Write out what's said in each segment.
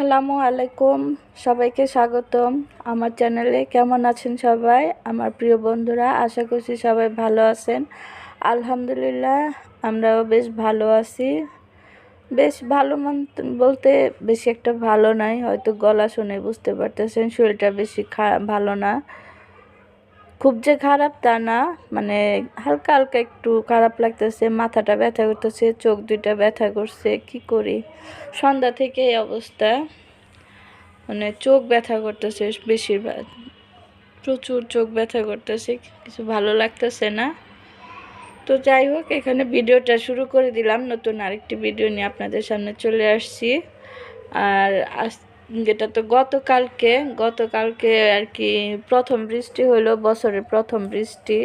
আসসালামু আলাইকুম। সবাইকে স্বাগতম আমার চ্যানেলে। কেমন আছেন সবাই? আমার প্রিয় বন্ধুরা, আশা করছি সবাই ভালো আছেন। আলহামদুলিল্লাহ, আমরাও বেশ ভালো আছি। বেশ ভালো বলতে বেশি একটা ভালো নাই, হয়তো গলা শুনে বুঝতে পারতেছেন, শরীরটা বেশি ভালো না। খুব যে খারাপ তা না মানে হালকা হালকা একটু খারাপ লাগতেছে, মাথাটা ব্যথা করতেছে, চোখ দুইটা ব্যথা করছে, কি করি? সন্ধ্যা থেকে এই অবস্থা। মানে চোখ ব্যথা করতেছে বেশিরভাগ। প্রচুর চোখ ব্যথা করতেছে, কিছু ভালো লাগতেছে না। তো যাই হোক, এখানে ভিডিওটা শুরু করে দিলাম, নতুন আরেকটি ভিডিও নিয়ে আপনাদের সামনে চলে আসছি। আর আজ যেটা তো গতকালকে গতকালকে আর কি প্রথম বৃষ্টি হলো বছরের প্রথম বৃষ্টি।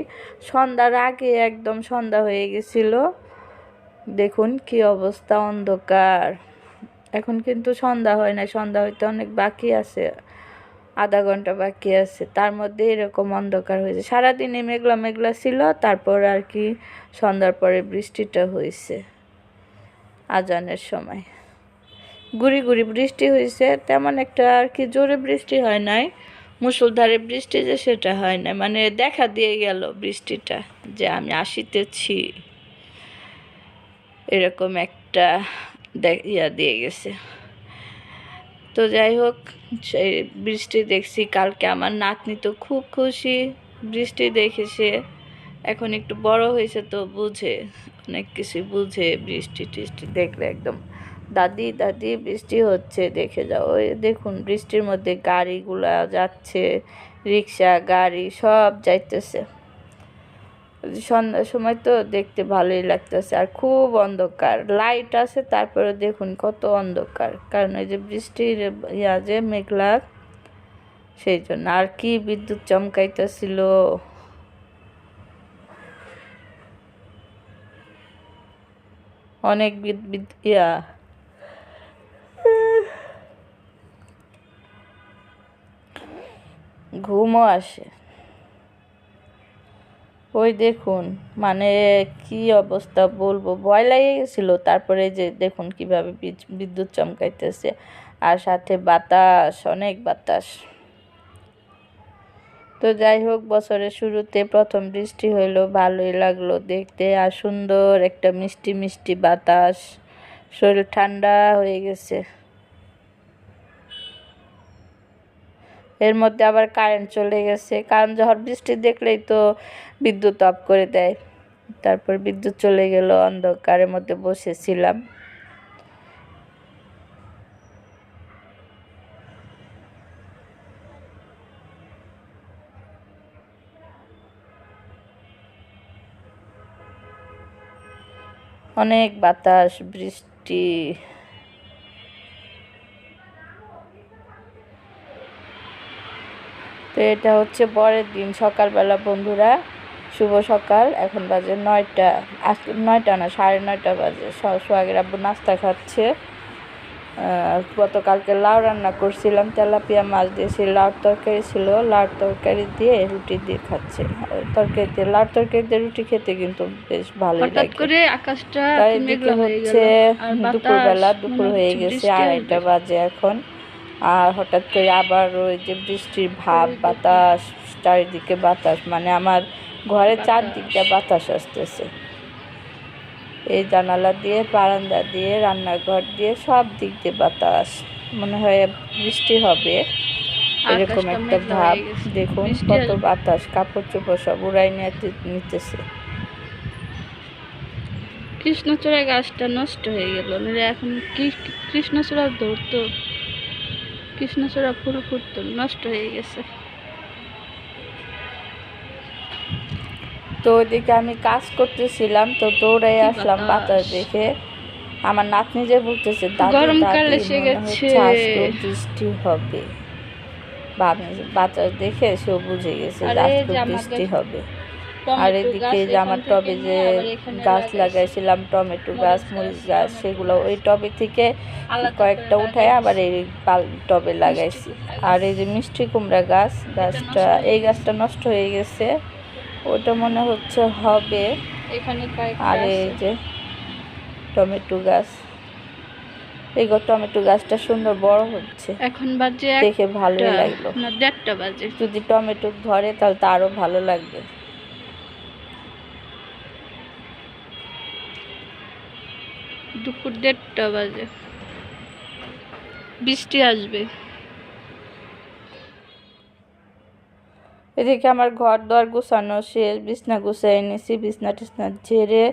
সন্ধ্যার আগে একদম সন্ধ্যা হয়ে গেছিল। দেখুন কি অবস্থা, অন্ধকার। এখন কিন্তু সন্ধ্যা হয় না সন্ধ্যা হইতে অনেক বাকি আছে, আধা ঘণ্টা বাকি আছে। তার মধ্যে এরকম অন্ধকার হয়েছে। সারাদিনে মেঘলা মেঘলা ছিল, তারপর আর কি সন্ধ্যার পরে বৃষ্টিটা হয়েছে আজানের সময়। গুড়ি গুড়ি বৃষ্টি হয়েছে তেমন একটা আর কি জোরে বৃষ্টি হয় নাই। মুসলধারে বৃষ্টি যে সেটা হয় না মানে দেখা দিয়ে গেল বৃষ্টিটা যে আমি আসিতেছি। এরকম একটা ইয়া দিয়ে গেছে। তো যাই হোক, সেই বৃষ্টি দেখছি। কালকে আমার নাতনি তো খুব খুশি। বৃষ্টি দেখেছে। এখন একটু বড় হয়েছে তো বুঝে, অনেক কিছু বুঝে বৃষ্টি টিষ্টি দেখলে একদম দাদি দাদি বৃষ্টি হচ্ছে, দেখে যাও। ওই দেখুন, বৃষ্টির মধ্যে গাড়িগুলা যাচ্ছে, রিক্সা, গাড়ি সব যাইতেছে। সন্ধ্যার সময় তো দেখতে ভালোই লাগতেছে, আর খুব অন্ধকার। লাইট আছে, তারপরে দেখুন কত অন্ধকার। কারণ ওই যে বৃষ্টির ইয়া যে মেঘলা, সেই জন্য। আর কি বিদ্যুৎ চমকাইতেছিল। অনেক ইয়া। ঘুমও আসে। ওই দেখুন মানে কি অবস্থা বলব? ভয় লেগে গেছিল, তারপরে যে দেখুন কীভাবে বিদ্যুৎ চমকাইতেছে। আর সাথে বাতাস, অনেক বাতাস। তো যাই হোক, বছরের শুরুতে প্রথম বৃষ্টি হইল, ভালোই লাগল দেখতে। আর সুন্দর একটা মিষ্টি মিষ্টি বাতাস। শরীর ঠান্ডা হয়ে গেছে। এর মধ্যে আবার কারেন্ট চলে গেছে। কারণ ঝড় বৃষ্টি দেখলেই তো বিদ্যুৎ অফ করে দেয়। তারপর বিদ্যুৎ চলে গেল, অন্ধকারের মধ্যে বসেছিলাম। অনেক বাতাস, বৃষ্টি। তো এটা হচ্ছে পরের দিন সকালবেলা বন্ধুরা। শুভ সকাল। এখন বাজে নয়টা। আজকে নয়টা না সাড়ে নয়টা বাজে। সোহাগের আব্বু নাস্তা খাচ্ছে। গতকালকে লাউ রান্না করছিলাম। তেলাপিয়া মাছ দিয়েছি লাউর তরকারি ছিল। লাউর তরকারি দিয়ে রুটি দিয়ে খাচ্ছে। তরকারি দিয়ে লাউর তরকারি দিয়ে রুটি খেতে কিন্তু বেশ ভালো লাগে। করে আকাশটা হচ্ছে দুপুরবেলা দুপুর হয়ে গেছে আড়াইটা বাজে এখন। আর হঠাৎ করে আবার ওই যে বৃষ্টির ভাব বাতাস চারিদিকে বাতাস মানে আমার ঘরের চারদিকটা বাতাস আসতেছে। এই জানালা দিয়ে বারান্দা দিয়ে রান্নাঘর দিয়ে সব দিক দিয়ে বাতাস। মনে হয় বৃষ্টি হবে। এরকম একটা ভাব। দেখুন কত বাতাস কাপড় চোপড় সব উড়াই নিতেছে। কৃষ্ণচূড়া গাছটা নষ্ট হয়ে গেল। এখন কৃষ্ণচূড়া ধরতো? কৃষ্ণচূড়া ফুল ফুটতো নষ্ট হয়ে গেছে। তো ওইদিকে আমি কাজ করতেছিলাম তো দৌড়াই আসলাম বাতাস? দেখে। আমার নাতনি যে বলতেছে গরমকাল এসে গেছে। বৃষ্টি হবে। বাতাস দেখে সেও বুঝে গেছে বৃষ্টি হবে। আর এদিকে যে আমার টবে যে গাছ লাগাইছিলাম টমেটো গাছ মরিচ গাছ সেগুলো ওই টবে থেকে কয়েকটা উঠায় আবার এই টবে লাগাইছি। আর এই যে মিষ্টি কুমড়া গাছ গাছটা এই গাছটা নষ্ট হয়ে গেছে। ওটা মনে হচ্ছে হবে। আর এই যে টমেটো গাছ এই টমেটো গাছটা সুন্দর বড় হচ্ছে। এখন বাজে দেখে ভালোই লাগল। দেড়টা বাজে। যদি টমেটো ধরে তাহলে তো আরও ভালো লাগবে। দুপুর দেড়টা বাজে। বৃষ্টি আসবে। এদিকে আমার ঘর দর গুছানো শেষ, বিছনা গুছাই নিছি, বিছনা টিছনা ঝেড়ে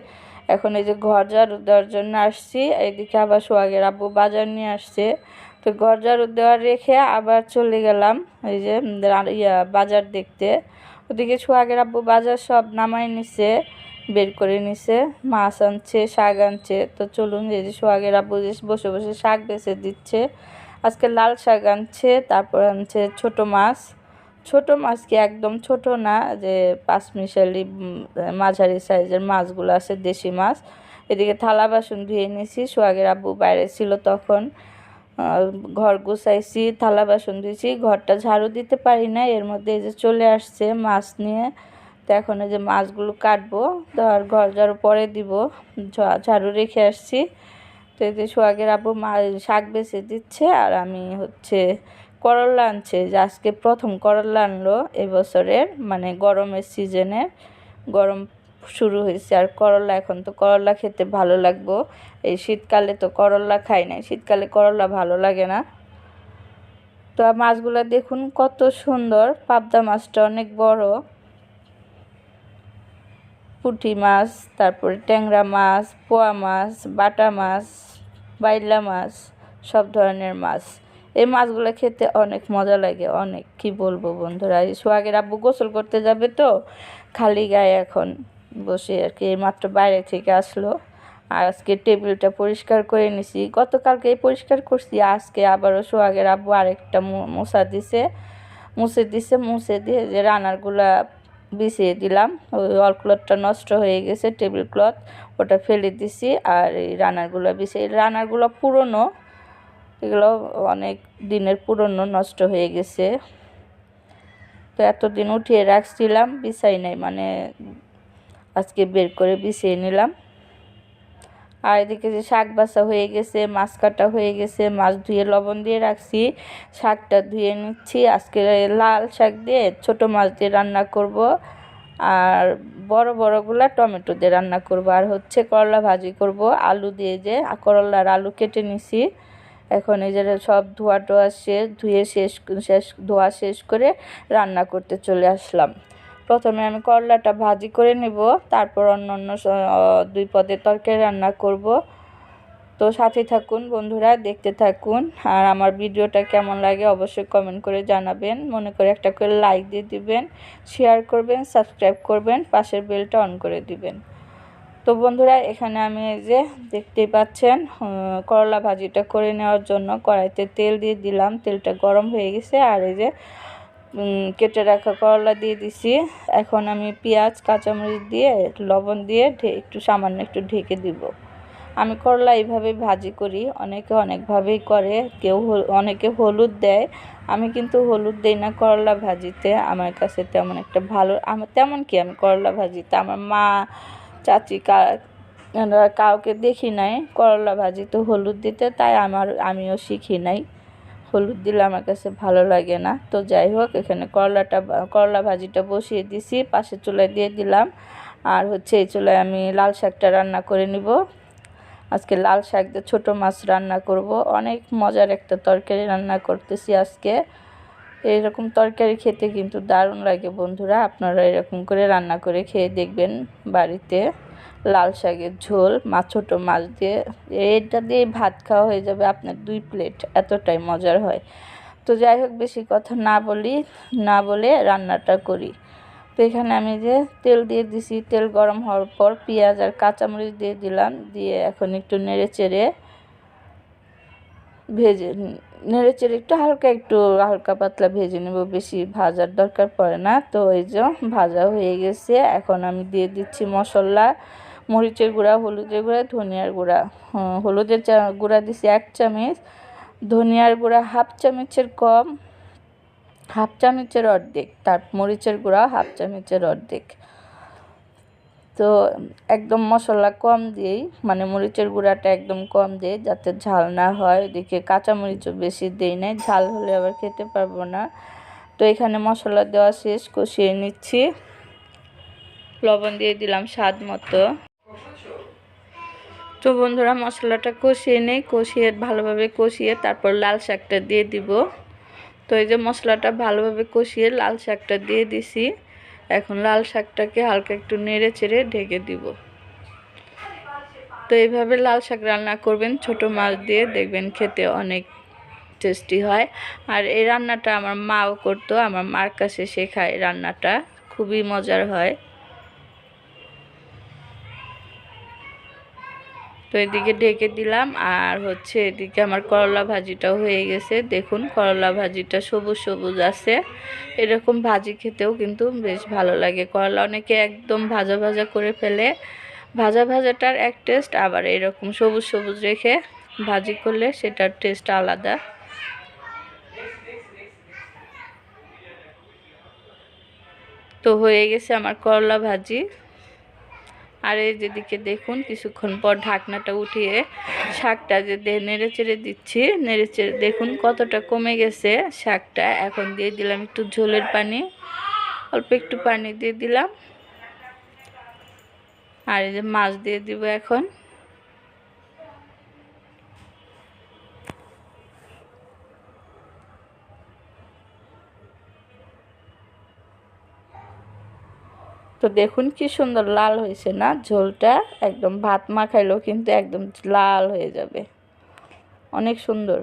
এখন এই যে ঘর ঝাড়ু দেওয়ার জন্য আসছি। এইদিকে আবার সোহাগের আব্বু বাজার নিয়ে আসছে। তো ঘর ঝাড়ু দেওয়ার রেখে আবার চলে গেলাম এই যে ইয়া বাজার দেখতে। ওদিকে সোহাগের আব্বু বাজার সব নামাই নিছে। বের করে নিছে, মাছ আনছে, শাক আনছে। তো চলুন যে সোহাগের আব্বু বসে বসে শাক বেছে দিচ্ছে। আজকে লাল শাক আনছে, তারপর আনছে ছোট মাছ। ছোট মাছ কি একদম ছোট না, যে পাঁচ মিশালি মাঝারি সাইজের মাছগুলো আছে, দেশি মাছ। এদিকে থালা বাসন ধুয়ে নিয়েছি সোহাগের আব্বু বাইরে ছিল তখন। ঘর গুছাইছি, থালা বাসন ধুয়েছি ঘরটা ঝাড়ু দিতে পারি না এর মধ্যে এই যে চলে আসছে মাছ নিয়ে। তো এখন যে মাছগুলো কাটবো আর ঘর ঝাড়ু পরে দিব ঝাড়ু রেখে আসছি। তো যে সোহাগের আব্বু মা, শাক বেছে দিচ্ছে আর আমি হচ্ছে করলা আনছে। যে আজকে প্রথম করলা আনলো এবছরের মানে গরমের সিজনে গরম শুরু হয়েছে আর করলা, এখন তো করলা খেতে ভালো লাগবো। এই শীতকালে তো করলা খাই না শীতকালে করলা ভালো লাগে না। তো মাছগুলো দেখুন কত সুন্দর, পাবদা মাছটা অনেক বড়। পুঁটি মাছ, তারপরে ট্যাংরা মাছ, পোয়া মাছ, বাটা মাছ, বাইলা মাছ, সব ধরনের মাছ। এই মাছগুলো খেতে অনেক মজা লাগে, অনেক কি বলব বন্ধুরা? এই সোহাগের আব্বু গোসল করতে যাবে তো, খালি গায়ে এখন বসে আর কি মাত্র বাইরে থেকে আসলো। আর আজকে টেবিলটা পরিষ্কার করে নিছি। গতকালকে পরিষ্কার করছি, আজকে আবারও সোহাগের আব্বু আরেকটা মু- মোছা দিছে। মুছে দিছে, মুছে দিয়ে যে রানারগুলা বিছিয়ে দিলাম। ওই অল ক্লথটা নষ্ট হয়ে গেছে টেবিল ক্লথ ওটা ফেলে দিছি আর এই রানারগুলো বিছিয়ে, রানারগুলো পুরনো, এগুলো অনেক দিনের পুরনো, নষ্ট হয়ে গেছে। তো এতদিন উঠিয়ে রাখছিলাম, বিছাই নাই মানে আজকে বের করে বিছিয়ে নিলাম। আর এদিকে যে শাক বাছা হয়ে গেছে, মাছ কাটা হয়ে গেছে, মাছ ধুয়ে লবণ দিয়ে রাখছি, শাকটা ধুয়ে নিচ্ছি। আজকে লাল শাক দিয়ে ছোট মাছ দিয়ে রান্না করব আর বড় বড়গুলা টমেটো দিয়ে রান্না করব। আর হচ্ছে করলা ভাজি করব, আলু দিয়ে যে করলার আলু কেটে নিছি। এখন এই যে সব ধোয়া টোয়া শেষ, ধুয়ে শেষ শেষ, ধোয়া শেষ করে রান্না করতে চলে আসলাম। প্রথমে আমি করলাটা ভাজি করে নেব, তারপর অন্য অন্য দুই পদের তরকারি রান্না করব। তো সাথে থাকুন বন্ধুরা, দেখতে থাকুন। আর আমার ভিডিওটা কেমন লাগে অবশ্যই কমেন্ট করে জানাবেন। মনে করে একটা করে লাইক দিয়ে দিবেন শেয়ার করবেন সাবস্ক্রাইব করবেন, পাশের বেলটা অন করে দিবেন। তো বন্ধুরা, এখানে আমি এই যে দেখতেই পাচ্ছেন করলা ভাজিটা করে নেওয়ার জন্য কড়াইতে তেল দিয়ে দিলাম। তেলটা গরম হয়ে গেছে, আর এই যে কেটে রাখা করলা দিয়ে দিছি। এখন আমি পেঁয়াজ, কাঁচামরিচ দিয়ে, লবণ দিয়ে একটু সামান্য একটু ঢেকে দিব। আমি করলা এইভাবে ভাজি করি, অনেকে অনেকভাবেই করে, কেউ অনেকে হলুদ দেয়। আমি কিন্তু হলুদ দেই না করলা ভাজিতে, আমার কাছে তেমন একটা ভালো, আমার তেমন কি আমি করলা ভাজিতে, আমার মা, চাচি কাউকে দেখি নাই, করলা ভাজিতে হলুদ দিতে, তাই আমার, আমিও শিখি নাই। হলুদ দিলে আমার কাছে ভালো লাগে না। তো যাই হোক, এখানে করলাটা করলা ভাজিটা বসিয়ে দিছি পাশে চুলায় দিয়ে দিলাম। আর হচ্ছে এই চুলায় আমি লাল শাকটা রান্না করে নিব। আজকে লাল শাক দিয়ে ছোটো মাছ রান্না করব। অনেক মজার একটা তরকারি রান্না করতেছি আজকে। এইরকম তরকারি খেতে কিন্তু দারুণ লাগে বন্ধুরা। আপনারা এরকম করে রান্না করে খেয়ে দেখবেন বাড়িতে। লাল শাকের ঝোল, মাছ, ছোটো মাছ দিয়ে। এটা দিয়ে ভাত খাওয়া হয়ে যাবে আপনার দুই প্লেট, এতটাই মজার হয়। তো যাই হোক, বেশি কথা না বলি, না বলে রান্নাটা করি। তো এখানে আমি যে তেল দিয়ে দিছি, তেল গরম হওয়ার পর পেঁয়াজ আর কাঁচামরিচ দিয়ে দিলাম, দিয়ে এখন একটু নেড়ে চেড়ে ভেজে নেড়ে চেড়ে একটু হালকা একটু হালকা পাতলা ভেজে নেব, বেশি ভাজার দরকার পড়ে না। তো এই যে ভাজা হয়ে গেছে, এখন আমি দিয়ে দিচ্ছি মশলা। মরিচের গুঁড়া, হলুদের গুঁড়া, ধনিয়ার গুঁড়া। হলুদের গুঁড়া দিছি এক চামচ। ধনিয়ার গুঁড়া হাফ চামচের কম, হাফ চামচের অর্ধেক। তার মরিচের গুঁড়া হাফ চামচের অর্ধেক। তো একদম মশলা কম দিয়েই মানে মরিচের গুঁড়াটা একদম কম দিই যাতে ঝাল না হয়। এদিকে কাঁচা মরিচও বেশি দিই নাই, ঝাল হলে আবার খেতে পারব না। তো এখানে মশলা দেওয়া শেষ, কষিয়ে নিচ্ছি। লবণ দিয়ে দিলাম স্বাদ মতো। তো বন্ধুরা মশলাটা কষিয়ে নেই, কষিয়ে ভালোভাবে কষিয়ে তারপর লাল শাকটা দিয়ে দিব। তো এই যে মশলাটা ভালোভাবে কষিয়ে লাল শাকটা দিয়ে দিছি, এখন লাল শাকটাকে হালকা একটু নেড়ে চেড়ে ঢেকে দিব। তো এইভাবে লাল শাক রান্না করবেন, ছোট মাছ দিয়ে দেখবেন খেতে অনেক টেস্টি হয়। আর এই রান্নাটা আমার মাও করতো, আমার মার কাছে শেখায় রান্নাটা, খুবই মজার হয়। তো এদিকে ঢেকে দিলাম। আর হচ্ছে এদিকে আমার করলা ভাজিটাও হয়ে গেছে। দেখুন, করলা ভাজিটা সবুজ সবুজ আছে। এরকম ভাজি খেতেও কিন্তু বেশ ভালো লাগে। করলা অনেকে একদম ভাজা ভাজা করে ফেলে। ভাজা ভাজাটার এক টেস্ট, আবার এরকম সবুজ সবুজ রেখে ভাজি করলে সেটার টেস্ট আলাদা। তো হয়ে গেছে আমার করলা ভাজি। আর এই যেদিকে দেখুন, কিছুক্ষণ পর ঢাকনাটা উঠিয়ে শাকটা যে নেড়ে চেড়ে দিচ্ছি, নেড়ে চেড়ে দেখুন কতটা কমে গেছে শাকটা। এখন দিয়ে দিলাম একটু ঝোলের পানি, অল্প একটু পানি দিয়ে দিলাম। আর এই যে মাছ দিয়ে দিব এখন। তো দেখুন কি সুন্দর লাল হয়েছে না? ঝোলটা একদম ভাত মাখাইলেও কিন্তু একদম লাল হয়ে যাবে। অনেক সুন্দর।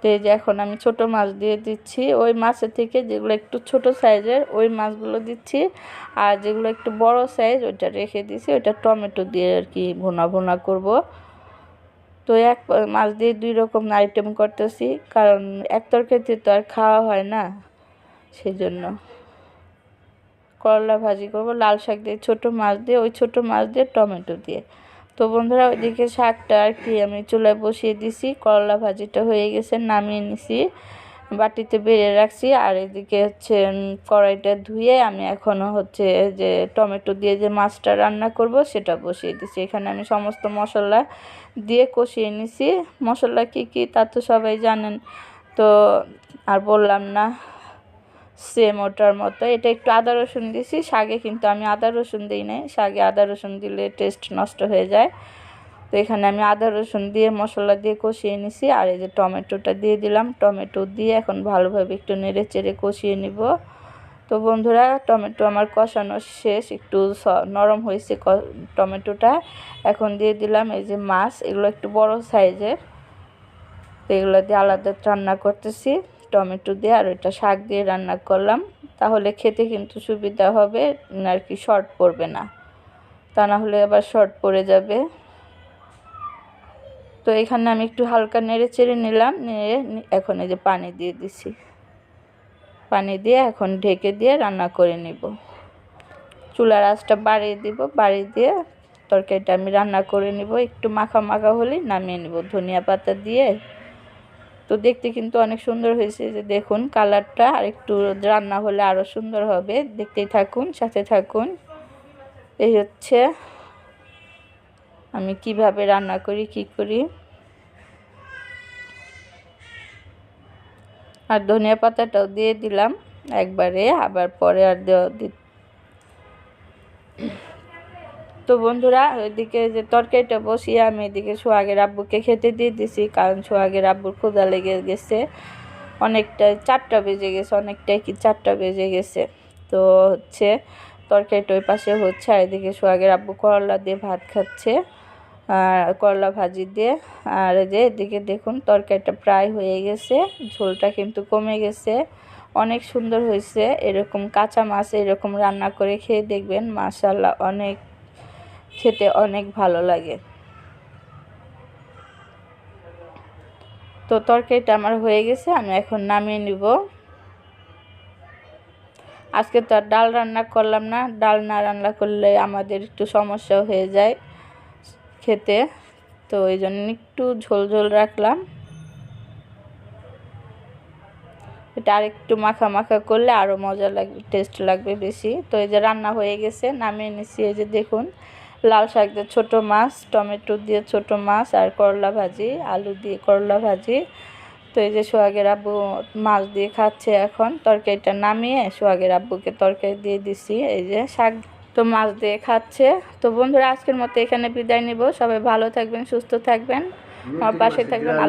তো এই যে এখন আমি ছোট মাছ দিয়ে দিচ্ছি। ওই মাছের থেকে যেগুলো একটু ছোট সাইজের, ওই মাছগুলো দিচ্ছি। আর যেগুলো একটু বড় সাইজ, ওইটা রেখে দিচ্ছি ওইটা টমেটো দিয়ে আর কি ভুনা ভুনা করব। তো এক মাছ দিয়ে দুই রকম আইটেম করতেছি। কারণ এক তরকারিতে তো আর খাওয়া হয় না। সেই জন্য করলা ভাজি করব, লাল শাক দিয়ে, ছোটো মাছ দিয়ে, ওই ছোটো মাছ দিয়ে টমেটো দিয়ে। তো বন্ধুরা, ওইদিকে শাকটা আর কি আমি চুলায় বসিয়ে দিছি, করলা ভাজিটা হয়ে গেছে, নামিয়ে নিছি, বাটিতে বেড়ে রাখছি, আর এদিকে হচ্ছে কড়াইটা ধুয়ে আমি এখনও হচ্ছে যে টমেটো দিয়ে যে মাছটা রান্না করব, সেটা বসিয়ে দিছি। এখানে আমি সমস্ত মশলা দিয়ে কষিয়ে নিছি। মশলা কি কি তা তো সবাই জানেন। তো আর বললাম না সেম ওটার মতো। এটা একটু আদা রসুন দিছি, শাগে কিন্তু আমি আদা রসুন দিই নাই। শাকে আদা রসুন দিলে টেস্ট নষ্ট হয়ে যায়। তো এখানে আমি আদা রসুন দিয়ে মশলা দিয়ে কষিয়ে নিছি আর এই যে টমেটোটা দিয়ে দিলাম। টমেটো দিয়ে এখন ভালোভাবে একটু নেড়ে চেড়ে কষিয়ে নিব। তো বন্ধুরা, টমেটো আমার কষানো শেষ। একটু নরম হয়েছে টমেটোটা। এখন দিয়ে দিলাম এই যে মাছ। এগুলো একটু বড় সাইজের। তো এগুলো দিয়ে আলাদা রান্না করতেছি। টমেটো দিয়ে আর ওইটা শাক দিয়ে রান্না করলাম। তাহলে খেতে কিন্তু সুবিধা হবে, আর কি শর্ট পড়বে না। তা না হলে আবার শর্ট পড়ে যাবে। তো এখানে আমি একটু হালকা নেড়ে চেড়ে নিলাম নেড়ে এখন এই যে পানি দিয়ে দিছি। পানি দিয়ে এখন ঢেকে দিয়ে রান্না করে নিব। চুলার আঁচটা বাড়িয়ে দিব, বাড়িয়ে দিয়ে তরকারিটা আমি রান্না করে নিব। একটু মাখা মাখা হলেই নামিয়ে নিব। ধনিয়া পাতা দিয়ে তো দেখতে কিন্তু অনেক সুন্দর হয়েছে যে দেখুন কালারটা, আর একটু রান্না হলে আরও সুন্দর হবে। দেখতেই থাকুন, সাথে থাকুন। এই হচ্ছে আমি কীভাবে রান্না করি, কি করি। আর ধনিয়া পাতাটাও দিয়ে দিলাম একবারে, আবার পরে আর দেওয়া তো বন্ধুরা, ওইদিকে যে তরকারিটা বসিয়ে আমি এদিকে সোহাগের আব্বুকে খেতে দিয়ে দিছি, কারণ সোহাগের আব্বুর ক্ষুদা লেগে গেছে। অনেকটা, চারটা বেজে গেছে, অনেকটাই কি চারটা বেজে গেছে। তো হচ্ছে, তরকারিটা ওই পাশে হচ্ছে, আর এদিকে সোহাগের আব্বু করলা দিয়ে ভাত খাচ্ছে, আর করলা ভাজি দিয়ে। আর যে এদিকে দেখুন, তরকারিটা প্রায় হয়ে গেছে, ঝোলটা কিন্তু কমে গেছে, অনেক সুন্দর হয়েছে, এরকম কাঁচা মাছ এরকম রান্না করে খেয়ে দেখবেন মাশাল্লাহ অনেক খেতে অনেক ভালো লাগে। তো তরকারিটা আমার হয়ে গেছে, আমি এখন নামিয়ে নিব। আজকে তো আর ডাল রান্না করলাম না, ডাল না রান্না করলে আমাদের একটু সমস্যা হয়ে যায় খেতে। তো এই জন্য একটু ঝোল ঝোল রাখলাম। এটা আর একটু মাখা মাখা করলে আরও মজা লাগবে, টেস্ট লাগবে বেশি। তো এই যে রান্না হয়ে গেছে, নামিয়ে নিচ্ছি, এই যে দেখুন। লাল শাক দিয়ে ছোটো মাছ টমেটো দিয়ে ছোটো মাছ আর করলা ভাজি আলু দিয়ে করলা ভাজি। তো এই যে সোহাগের আব্বু মাছ দিয়ে খাচ্ছে এখন তরকারিটা নামিয়ে সোহাগের আব্বুকে তরকারি দিয়ে দিছি। এই যে শাক তো মাছ দিয়ে খাচ্ছে। তো বন্ধুরা আজকের মতো এখানে বিদায় নিব। সবাই ভালো থাকবেন সুস্থ থাকবেন। আমার পাশে থাকবেন। আল্লাহ